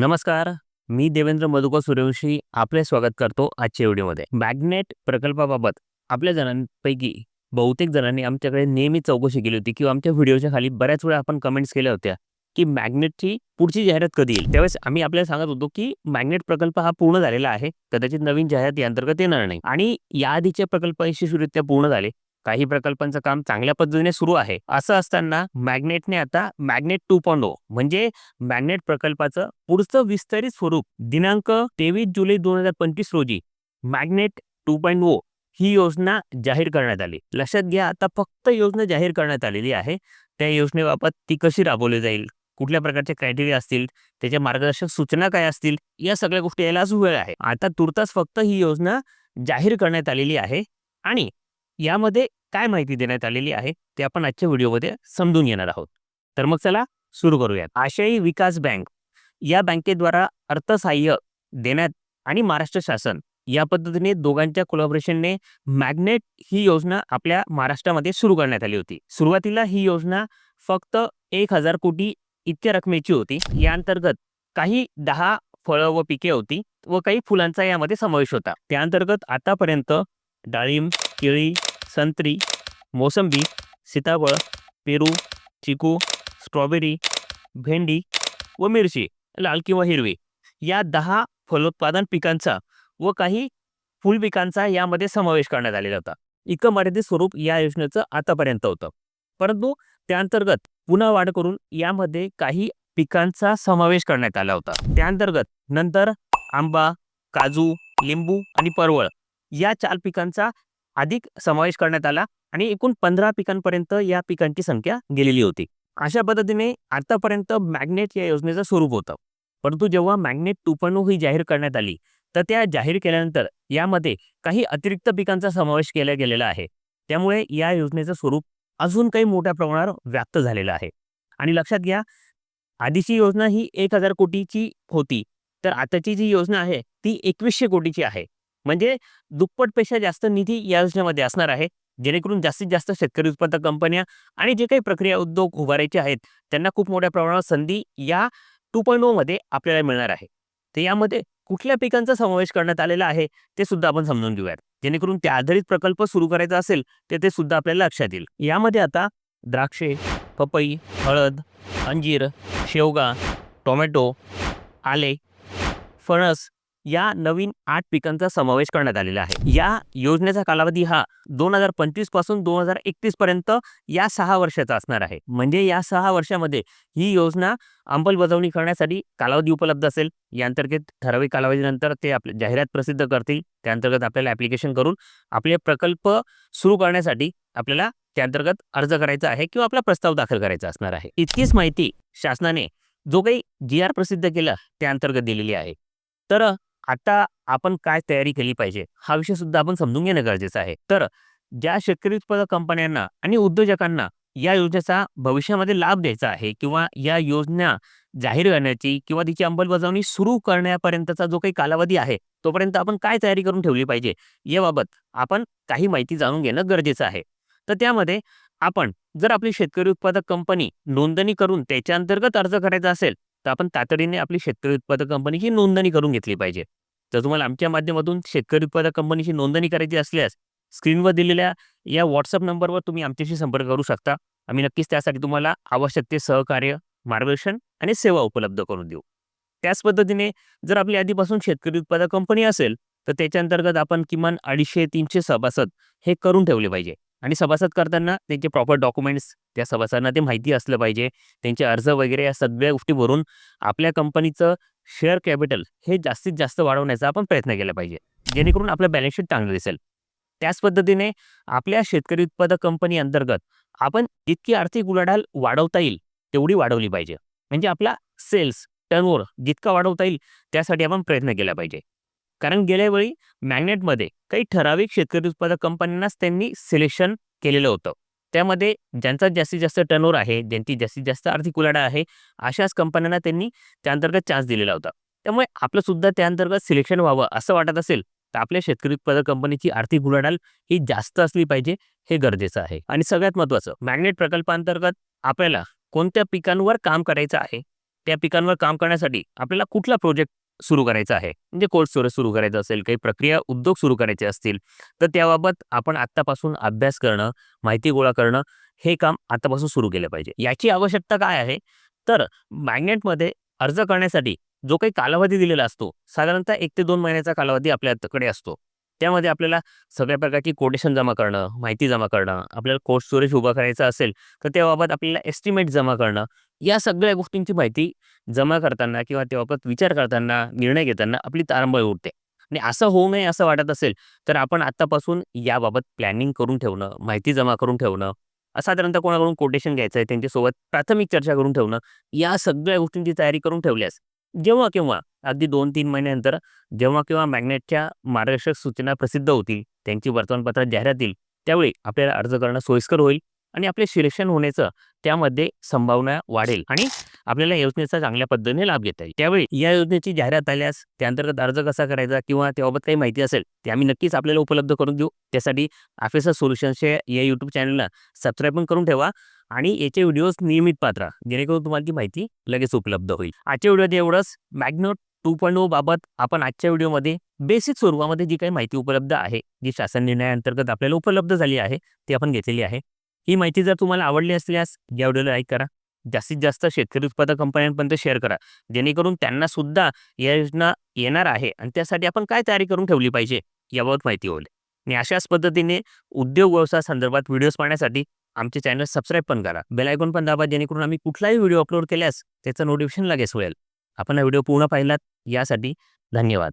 नमस्कार मी देवेंद्र मधुकर सूर्यवंशी आपले स्वागत करतो आजच्या व्हिडिओमध्ये. मॅग्नेट प्रकल्पाबाबत आपल्या जणांपैकी बहुतेक जणांनी आमच्याकडे नेहमी चौकशी केली होती किंवा आमच्या व्हिडिओच्या खाली बऱ्याच वेळा आपण कमेंट्स केल्या होत्या की मॅग्नेटची पुढची जाहिरात कधी येईल. त्यावेळेस आम्ही आपल्याला सांगत होतो की मॅग्नेट प्रकल्प हा पूर्ण झालेला आहे कदाचित नवीन जाहिरात अंतर्गत येणार नाही. आणि या प्रकल्प यशस्वीरित्या पूर्ण झाले काही प्रकल्पांचं काम चांगल्या पद्धतीने सुरू आहे. असं असताना मॅग्नेटने आता मॅग्नेट टू पॉईंट म्हणजे मॅग्नेट प्रकल्पाचं पुढचं विस्तारित स्वरूप दिनांक तेवीस जुलै दोन हजार पंचवीस रोजी मॅग्नेट टू पॉईंट ओ ही योजना जाहीर करण्यात आली. लक्षात घ्या आता फक्त योजना जाहीर करण्यात आलेली आहे. त्या योजनेबाबत ती कशी राबवली जाईल? कुठल्या प्रकारचे क्रायटेरिया असतील? त्याच्या मार्गदर्शक सूचना काय असतील? या सगळ्या गोष्टी यायला अजून वेळ आहे. आता तुर्तास फक्त ही योजना जाहीर करण्यात आलेली आहे. आणि यामध्ये काय माहिती देण्यात आलेली आहे ते आपण आजच्या व्हिडिओमध्ये समजून घेणार आहोत. तर मग चला सुरू करूयात. आशियाई विकास बँक या बँकेद्वारा अर्थसहाय्य देण्यात आणि महाराष्ट्र शासन या पद्धतीने दोघांच्या कोलॅबोरेशनने मॅग्नेट ही योजना आपल्या महाराष्ट्रामध्ये सुरू करण्यात आली होती. सुरुवातीला ही योजना फक्त एक हजार कोटी इतक्या रकमेची होती. या अंतर्गत काही दहा फळं व पिके होती व काही फुलांचा यामध्ये समावेश होता. त्या अंतर्गत आतापर्यंत डाळिंब केळी संत्री मोसंबी सीताफळ पेरू चिकू स्ट्रॉबेरी भेंडी व मिरची लाल किंवा हिरवी. या दहा फलोत्पादन पिकांचा व काही फुल पिकांचा यामध्ये समावेश करण्यात आलेला होता. इतकं मर्यादित स्वरूप या योजनेचं आतापर्यंत होतं. परंतु त्या अंतर्गत पुन्हा वाढ करून यामध्ये काही पिकांचा समावेश करण्यात आला होता. त्याअंतर्गत नंतर आंबा काजू लिंबू आणि परवळ या चार पिकांचा अधिक समावेश करण्यात आला आणि एकूण पंधरा पिकांपर्यंत या पिकांची संख्या गेलेली होती. अशा पद्धतीने आतापर्यंत मॅग्नेट या योजनेचं स्वरूप होतं. परंतु जेव्हा मॅग्नेट टू ही जाहीर करण्यात आली तर त्या जाहीर केल्यानंतर यामध्ये काही अतिरिक्त पिकांचा समावेश केला गेलेला आहे. त्यामुळे या योजनेचं स्वरूप अजून काही मोठ्या प्रमाणावर व्याप्त झालेलं आहे. आणि लक्षात घ्या आधीची योजना ही एक हजार कोटीची होती तर आताची जी योजना आहे ती एकवीसशे कोटीची आहे. म्हणजे दुप्पटपेक्षा जास्त निधी या योजनेमध्ये असणार आहे. जेणेकरून जास्तीत जास्त शेतकरी उत्पादक कंपन्या आणि जे काही प्रक्रिया उद्योग उभारायचे आहेत त्यांना खूप मोठ्या प्रमाणात संधी या टू पॉईंट ओमध्ये आपल्याला मिळणार आहे. तर यामध्ये कुठल्या पिकांचा समावेश करण्यात आलेला आहे ते सुद्धा आपण समजून घेऊयात. जेणेकरून त्या आधारित प्रकल्प सुरू करायचा असेल तर ते सुद्धा आपल्याला लक्षात येईल. यामध्ये आता द्राक्षे पपई हळद अंजीर शेवगा टोमॅटो आले फणस या नवीन आठ पिकांचा समावेश करण्यात आलेला आहे. या योजनेचा कालावधी हा दोन हजार पंचवीसपासून दोन हजार एकतीस पर्यंत या सहा वर्षाचा असणार आहे. म्हणजे या सहा वर्षामध्ये ही योजना अंमलबजावणी करण्यासाठी कालावधी उपलब्ध असेल. या अंतर्गत ठराविक कालावधीनंतर ते आपले जाहिरात प्रसिद्ध करतील. त्या अंतर्गत आपल्याला ऍप्लिकेशन करून आपले प्रकल्प सुरू करण्यासाठी आपल्याला त्या अंतर्गत अर्ज करायचा आहे किंवा आपला प्रस्ताव दाखल करायचा असणार आहे. इतकीच माहिती शासनाने जो काही जी आर प्रसिद्ध केला त्या अंतर्गत दिलेली आहे. तर आता आपण काय तयारी केली पाहिजे हा विषय सुद्धा आपण समजून घेणं गरजेचं आहे. तर ज्या शेतकरी उत्पादक कंपन्यांना आणि उद्योजकांना या योजनेचा भविष्यामध्ये लाभ द्यायचा आहे किंवा या योजना जाहीर करण्याची किंवा तिची अंमलबजावणी सुरू करण्यापर्यंतचा जो काही कालावधी आहे तोपर्यंत आपण काय तयारी करून ठेवली पाहिजे याबाबत आपण काही माहिती जाणून घेणं गरजेचं आहे. तर त्यामध्ये आपण जर आपली शेतकरी उत्पादक कंपनी नोंदणी करून त्याच्या अंतर्गत अर्ज करायचा असेल तर आपण तातडीने आपली शेतकरी उत्पादक कंपनीची नोंदणी करून घेतली पाहिजे. जर तुम्हाला आमच्या माध्यमातून शेतकरी उत्पादक कंपनीची नोंदणी करायची असल्यास स्क्रीनवर दिलेल्या या व्हॉट्सअप नंबरवर तुम्ही आमच्याशी संपर्क करू शकता. आम्ही नक्कीच त्यासाठी तुम्हाला आवश्यक ते सहकार्य मार्गदर्शन आणि सेवा उपलब्ध करून देऊ. त्याच पद्धतीने जर आपली आधीपासून शेतकरी उत्पादक कंपनी असेल तर त्याच्या अंतर्गत आपण किमान अडीचशे तीनशे सभासद हे करून ठेवले पाहिजे. आणि सभासद करताना त्यांचे प्रॉपर डॉक्युमेंट्स त्या सभासदांना ते माहिती असलं पाहिजे. त्यांचे अर्ज वगैरे या सगळ्या गोष्टी भरून आपल्या कंपनीचं शेअर कॅपिटल हे जास्तीत जास्त वाढवण्याचा आपण प्रयत्न केला पाहिजे. जेणेकरून आपलं बॅलन्स शीट चांगलं दिसेल. त्याच पद्धतीने आपल्या शेतकरी उत्पादक कंपनी अंतर्गत आपण जितकी आर्थिक उलाढाल वाढवता येईल तेवढी वाढवली पाहिजे. म्हणजे आपला सेल्स टर्नओव्हर जितका वाढवता येईल त्यासाठी आपण प्रयत्न केला पाहिजे. कारण गेल्या वेळी मॅग्नेटमध्ये काही ठराविक शेतकरी उत्पादक कंपन्यांनाच त्यांनी सिलेक्शन केलेलं होतं. त्यामध्ये ज्यांचा जास्तीत जास्त टर्नओव्हर आहे ज्यांची जास्तीत जास्त आर्थिक उलाढा आहे अशाच कंपन्यांना त्यांनी त्या अंतर्गत चान्स दिलेला होता. त्यामुळे आपलं सुद्धा त्या अंतर्गत सिलेक्शन व्हावं असं वाटत असेल तर आपल्या शेतकरी उत्पादक कंपनीची आर्थिक उलाढाल ही जास्त असली पाहिजे हे गरजेचं आहे. आणि सगळ्यात महत्त्वाचं मॅग्नेट प्रकल्पांतर्गत आपल्याला कोणत्या पिकांवर काम करायचं आहे त्या पिकांवर काम करण्यासाठी आपल्याला कुठला प्रोजेक्ट म्हणजे सुरू करायचा आहे. म्हणजे कोल्ड स्टोरेज सुरू करायचं असेल काही प्रक्रिया उद्योग सुरू करायचे असतील तर त्याबाबत आपण आत्तापासून अभ्यास करणं माहिती गोळा करणं हे काम आतापासून सुरू केलं पाहिजे. याची आवश्यकता काय आहे? तर मॅग्नेटमध्ये अर्ज करण्यासाठी जो काही कालावधी दिलेला असतो साधारणतः एक ते दोन महिन्याचा कालावधी आपल्याकडे असतो. त्यामध्ये आपल्याला सगळ्या प्रकारची कोटेशन जमा करणं माहिती जमा करणं आपल्याला कोर्स स्टोरेज उभा करायचं असेल तर त्याबाबत आपल्याला एस्टिमेट जमा करणं या सगळ्या गोष्टींची माहिती जमा करताना किंवा त्याबाबत विचार करताना निर्णय घेताना आपली तारंबळ उठते आणि असं होऊ नये असं वाटत असेल तर आपण आत्तापासून याबाबत प्लॅनिंग करून ठेवणं माहिती जमा करून ठेवणं साधारणतः कोणाकडून कोटेशन घ्यायचं आहे त्यांच्यासोबत प्राथमिक चर्चा करून ठेवणं या सगळ्या गोष्टींची तयारी करून ठेवल्यास जेव्हा केव्हा अगदी दोन तीन महिन्यानंतर जेव्हा किंवा मॅग्नेटच्या मार्गदर्शक सूचना प्रसिद्ध होतील त्यांची वर्तमानपत्रात जाहिरात येईल त्यावेळी आपल्याला अर्ज करणं सोयीस्कर होईल आणि आपले सिलेक्शन होण्याचं त्यामध्ये संभावना वाढेल आणि आपल्याला योजनेचा चांगल्या पद्धतीने लाभ घेता येईल. त्यावेळी या योजनेची जाहिरात आल्यास त्याअंतर्गत अर्ज कसा करायचा किंवा त्याबाबत काही माहिती असेल ते आम्ही नक्कीच आपल्याला उपलब्ध करून देऊ. त्यासाठी ऑफिसर सोल्युशन्सच्या या यूट्यूब चॅनलला सबस्क्राईब पण करून ठेवा आणि याचे व्हिडिओज नियमित पात्रा जेणेकरून तुम्हाला ती माहिती लगेच उपलब्ध होईल. आजच्या व्हिडिओत एवढंच. मॅग्नोट टू पॉईंट ओ बाबत आपण आजच्या व्हिडिओमध्ये बेसिक स्वरूपामध्ये जी काही माहिती उपलब्ध आहे जी शासन निर्णयाअंतर्गत आपल्याला उपलब्ध झाली आहे ती आपण घेतलेली आहे. ही माहिती जर तुम्हाला आवडली असल्यास या व्हिडिओला लाईक करा. जास्तीत जास्त शेतकरी उत्पादक कंपन्यांपर्यंत शेअर करा. जेणेकरून त्यांना सुद्धा या योजना येणार आहे आणि त्यासाठी आपण काय तयारी करून ठेवली पाहिजे याबाबत माहिती होईल. आणि अशाच पद्धतीने उद्योग व्यवसाय संदर्भात व्हिडिओज पाहण्यासाठी आमचे चॅनल सबस्क्राईब पण करा. बेल आयकॉन पण दाबा जेणेकरून आम्ही कुठलाही व्हिडिओ अपलोड केल्यास त्याचं नोटिफिकेशन लगेच होईल. आपण हा व्हिडिओ पूर्ण पाहिलात यासाठी धन्यवाद.